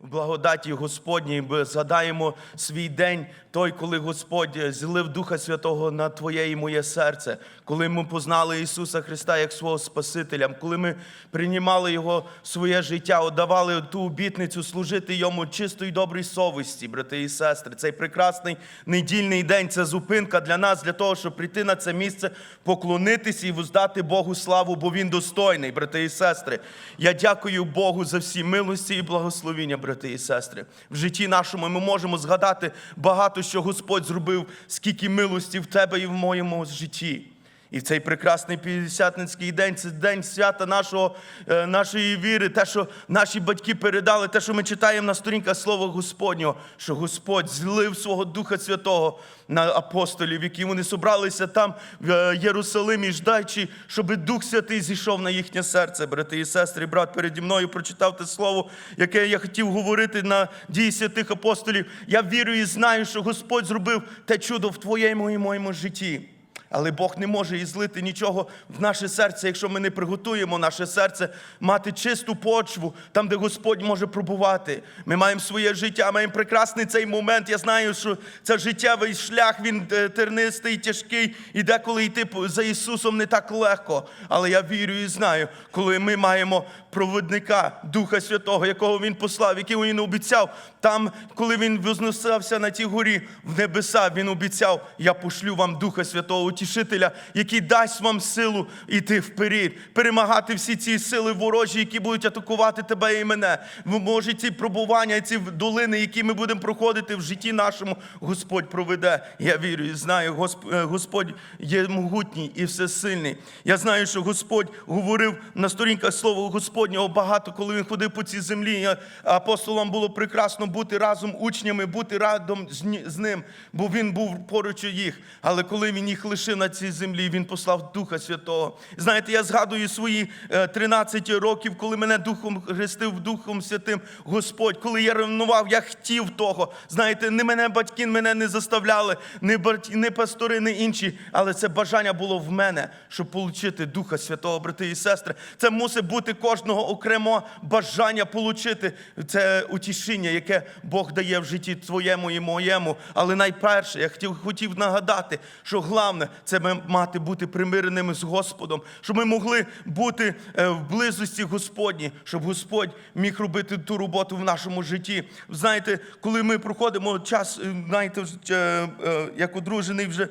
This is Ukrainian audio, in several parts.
в благодаті Господній, ми згадаємо свій день, той, коли Господь злив Духа Святого на Твоє і моє серце, коли ми познали Ісуса Христа як свого Спасителя, коли ми приймали Його своє життя, отдавали ту обітницю служити Йому чистої добрій совісті, брати і сестри. Цей прекрасний недільний день це зупинка для нас, для того, щоб прийти на це місце, поклонитися і воздати Богу славу, бо Він достойний, брати і сестри. Я дякую Богу за всі милості і благословіння, брати і сестри. В житті нашому ми можемо згадати багато, що Господь зробив, скільки милості в тебе і в моєму житті. І в цей прекрасний п'ятдесятницький день це день свята нашого, е, нашої віри, те, що наші батьки передали, те, що ми читаємо на сторінках Слова Господнього, що Господь злив свого Духа Святого на апостолів, які вони собралися там в е, Єрусалимі, ждаючи, щоб Дух Святий зійшов на їхнє серце, брати і сестри. Брат переді мною прочитав те слово, яке я хотів говорити на дії святих апостолів. Я вірю і знаю, що Господь зробив те чудо в твоєму і моєму житті. Але Бог не може і злити нічого в наше серце, якщо ми не приготуємо наше серце мати чисту почву, там, де Господь може пробувати. Ми маємо своє життя, маємо прекрасний цей момент. Я знаю, що це життєвий шлях, він е, тернистий, тяжкий, і деколи йти за Ісусом не так легко. Але я вірю і знаю, коли ми маємо проводника Духа Святого, якого Він послав, який він обіцяв, там, коли він возносився на тій горі в небеса, він обіцяв: я пошлю вам Духа Святого Утішителя, який дасть вам силу йти вперед, перемагати всі ці сили ворожі, які будуть атакувати тебе і мене. Може, ці пробування, ці долини, які ми будемо проходити в житті нашому, Господь проведе. Я вірю і знаю, е, Господь є могутній і всесильний. Я знаю, що Господь говорив на сторінках Слова Господнього багато, коли він ходив по цій землі. Апостолам було прекрасно бути разом учнями, бути радом з ним, бо він був поруч їх. Але коли він їх лишив на цій землі, він послав Духа Святого. Знаєте, я згадую свої е, 13 років, коли мене Духом хрестив Духом Святим Господь, коли я ревнував, я хотів того. Знаєте, не мене батьки мене не заставляли, не батьки, не пастори, не інші. Але це бажання було в мене, щоб отримати Духа Святого, брати і сестри. Це мусить бути кожного окремо бажання отримати це утішення, яке Бог дає в житті твоєму і моєму. Але найперше, я хотів, хотів нагадати, що головне це мати бути примиреними з Господом, щоб ми могли бути е, в близості Господній, щоб Господь міг робити ту роботу в нашому житті. Знаєте, коли ми проходимо час, е, знаєте, е, як одружений вже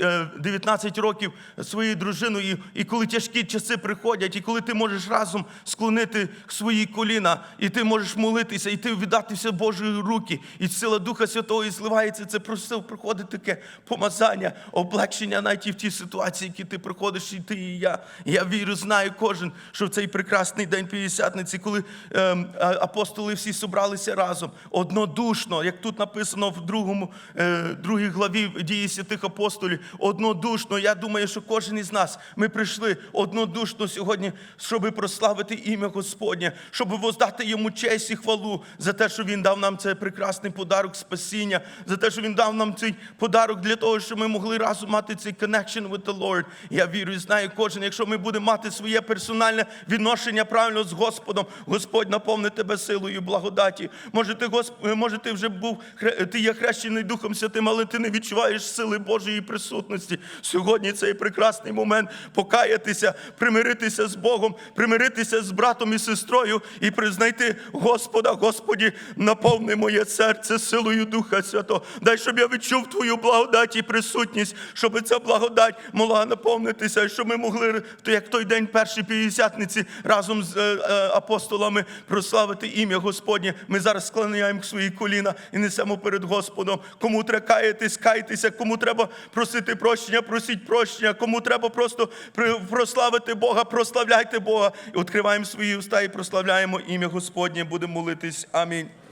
е, 19 років своєю дружиною, і, коли тяжкі часи приходять, і коли ти можеш разом склонити свої коліна, і ти можеш молитися, і ти віддатися Божої руки, і сила Духа Святого і зливається, це просто приходить таке помазання, облегшення навіть і в ті ситуації, які ти проходиш, і ти, і я. Я вірю, знаю кожен, що в цей прекрасний день П'ятдесятниці, коли ем, апостоли всі собралися разом, однодушно, як тут написано в другому, е, другій главі дії святих апостолів, однодушно. Я думаю, що кожен із нас ми прийшли однодушно сьогодні, щоб прославити ім'я Господнє, щоб воздати йому честь і хвалу за те, що він дав нам цей прекрасний подарок спасіння, за те, що він дав нам цей подарок для того, щоб ми могли разом мати цей connection with the Lord. Я вірю і знаю кожен, якщо ми будемо мати своє персональне відношення правильно з Господом, Господь наповнить тебе силою і благодаті. Може, ти, Госп... може, ти вже був ти є хрещений Духом Святим, але ти не відчуваєш сили Божої присутності. Сьогодні цей прекрасний момент покаятися, примиритися з Богом, примиритися з братом і сестрою і признайти Господа, Господі, наповни моє серце силою Духа Святого. Дай, щоб я відчув Твою благодать і присутність, щоб ця благодать могла наповнитися, і щоб ми могли, то як той день першої п'ятдесятниці, разом з е, е, апостолами прославити ім'я Господнє. Ми зараз склоняємо свої коліна і несемо перед Господом. Кому треба каятись, кайтеся, кому треба просити прощення, просіть прощення, кому треба просто прославити Бога, прославляйте Бога. І відкриваємо свої уста і прославляємо ім'я Господнє. Будемо молитись. Амінь.